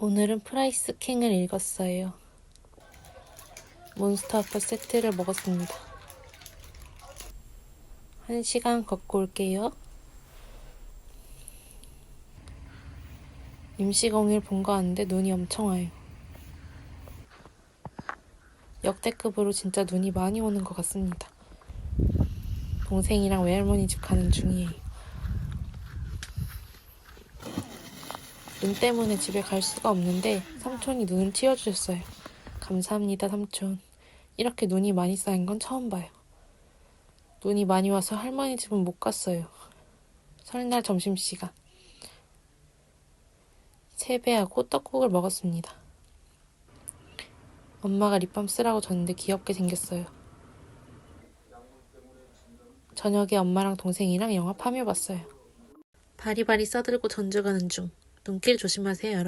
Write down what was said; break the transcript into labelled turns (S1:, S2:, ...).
S1: 오늘은 프라이스 킹을 읽었어요. 몬스터 아빠 세트를 먹었습니다. 한 시간 걷고 올게요. 임시공일 본거 아는데 눈이 엄청 와요. 역대급으로 진짜 눈이 많이 오는 것 같습니다. 동생이랑 외할머니 집 가는 중이에요. 눈 때문에 집에 갈 수가 없는데 삼촌이 눈을 틔워주셨어요. 감사합니다, 삼촌. 이렇게 눈이 많이 쌓인 건 처음 봐요. 눈이 많이 와서 할머니 집은 못 갔어요. 설날 점심시간. 세배하고 떡국을 먹었습니다. 엄마가 립밤 쓰라고 줬는데 귀엽게 생겼어요. 저녁에 엄마랑 동생이랑 영화 파묘 봤어요. 바리바리 싸들고 전주 가는 중. 눈길 조심하세요.